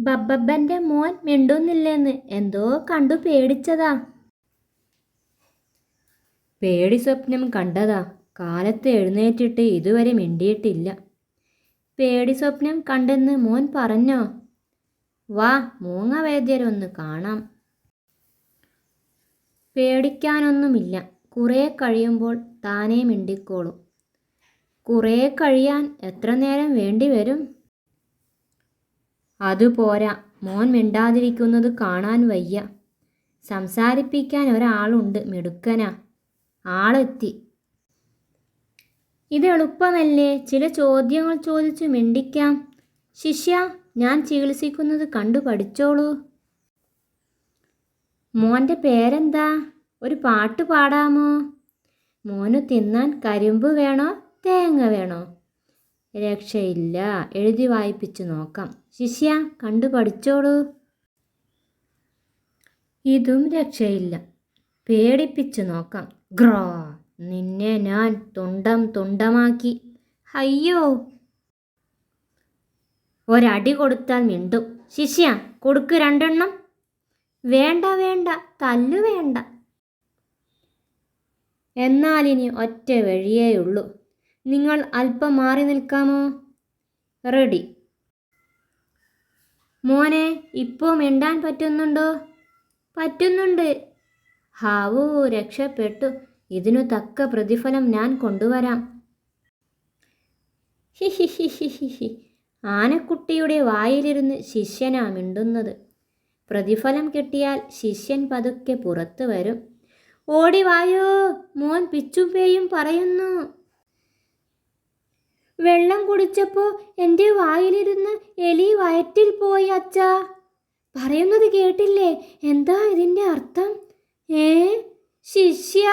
ബബ്ബബ്ബന്റെ മോൻ മിണ്ടുന്നില്ലെന്ന് എന്തോ കണ്ടു പേടിച്ചതാ. പേടി സ്വപ്നം കണ്ടതാ. കാലത്ത് എഴുന്നേറ്റിട്ട് ഇതുവരെ മിണ്ടിയിട്ടില്ല. പേടി സ്വപ്നം കണ്ടെന്ന് മോൻ പറഞ്ഞോ? വാ മൂങ്ങ വൈദ്യരൊന്ന് കാണാം. പേടിക്കാനൊന്നുമില്ല. കുറേ കഴിയുമ്പോൾ താനേ മിണ്ടിക്കോളും. കുറേ കഴിയാൻ എത്ര നേരം വേണ്ടി വരും അതുപോരാ മോൻ മിണ്ടാതിരിക്കുന്നത് കാണാൻ വയ്യ. സംസാരിപ്പിക്കാൻ ഒരാളുണ്ട് മിടുക്കനാ. ആളെത്തി. ഇത് എളുപ്പമല്ലേ? ചില ചോദ്യങ്ങൾ ചോദിച്ചു മിണ്ടിക്കാം. ശിഷ്യ ഞാൻ ചികിത്സിക്കുന്നത് കണ്ടു പഠിച്ചോളൂ. മോന്റെ പേരെന്താ? ഒരു പാട്ട് പാടാമോ? മോന് തിന്നാൻ കരിമ്പ് വേണോ? തേങ്ങ വേണോ? രക്ഷയില്ല. എഴുതി വായിപ്പിച്ചു നോക്കാം. ശിഷ്യ കണ്ടു പഠിച്ചോളൂ. ഇതും രക്ഷയില്ല. പേടിപ്പിച്ചു നോക്കാം. ഗ്രോ നിന്നെ ഞാൻ തുണ്ടം തുണ്ടമാക്കി. അയ്യോ. ഒരടി കൊടുത്താൽ മിണ്ടും. ശിഷ്യ കൊടുക്ക് രണ്ടെണ്ണം. വേണ്ട വേണ്ട തല്ലു വേണ്ട. എന്നാലിനി ഒറ്റ വഴിയേയുള്ളൂ നിങ്ങൾ അല്പം മാറി നിൽക്കാമോ? റെഡി മോനെ ഇപ്പോൾ മിണ്ടാൻ പറ്റുന്നുണ്ടോ? പറ്റുന്നുണ്ട്. ഹാവൂ രക്ഷപ്പെട്ടു. ഇതിനു തക്ക പ്രതിഫലം ഞാൻ കൊണ്ടുവരാം. ആനക്കുട്ടിയുടെ വായിലിരുന്ന് ശിഷ്യനാ മിണ്ടുന്നത്. പ്രതിഫലം കിട്ടിയാൽ ശിഷ്യൻ പതുക്കെ പുറത്തു വരും. ഓടി വായോ മോൻ പിച്ചും പേയും പറയുന്നു. വെള്ളം കുടിച്ചപ്പോൾ എന്റെ വായിലിരുന്ന് എലി വയറ്റിൽ പോയി അച്ഛാ. പറയുന്നത് കേട്ടില്ലേ? എന്താ ഇതിന്റെ അർത്ഥം? ഏ ശിഷ്യ.